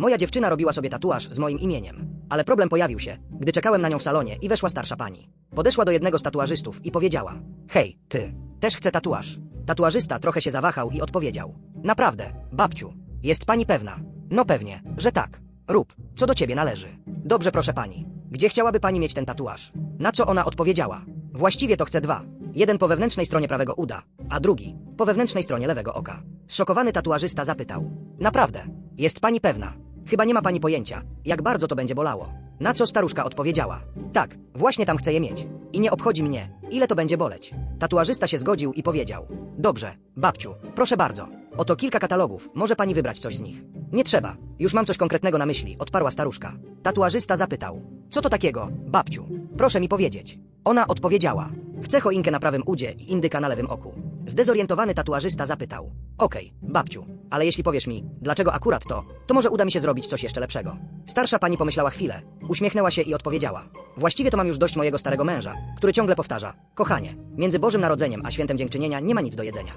Moja dziewczyna robiła sobie tatuaż z moim imieniem. Ale problem pojawił się, gdy czekałem na nią w salonie i weszła starsza pani. Podeszła do jednego z tatuażystów i powiedziała: Hej, ty, też chcę tatuaż. Tatuażysta trochę się zawahał i odpowiedział: Naprawdę, babciu, jest pani pewna? No pewnie, że tak. Rób, co do ciebie należy. Dobrze, proszę pani. Gdzie chciałaby pani mieć ten tatuaż? Na co ona odpowiedziała? Właściwie to chcę dwa. Jeden po wewnętrznej stronie prawego uda, a drugi po wewnętrznej stronie lewego oka. Zszokowany tatuażysta zapytał: Naprawdę, jest pani pewna? Chyba nie ma pani pojęcia, jak bardzo to będzie bolało. Na co staruszka odpowiedziała: Tak, właśnie tam chcę je mieć. I nie obchodzi mnie, ile to będzie boleć. Tatuażysta się zgodził i powiedział: Dobrze, babciu, proszę bardzo. Oto kilka katalogów, może pani wybrać coś z nich. Nie trzeba, już mam coś konkretnego na myśli, odparła staruszka. Tatuażysta zapytał: Co to takiego, babciu? Proszę mi powiedzieć. Ona odpowiedziała: Chcę choinkę na prawym udzie i indyka na lewym oku. Zdezorientowany tatuażysta zapytał: Okej, babciu, ale jeśli powiesz mi, dlaczego akurat to, to może uda mi się zrobić coś jeszcze lepszego. Starsza pani pomyślała chwilę, uśmiechnęła się i odpowiedziała: Właściwie to mam już dość mojego starego męża, który ciągle powtarza: Kochanie, między Bożym Narodzeniem a świętem dziękczynienia nie ma nic do jedzenia.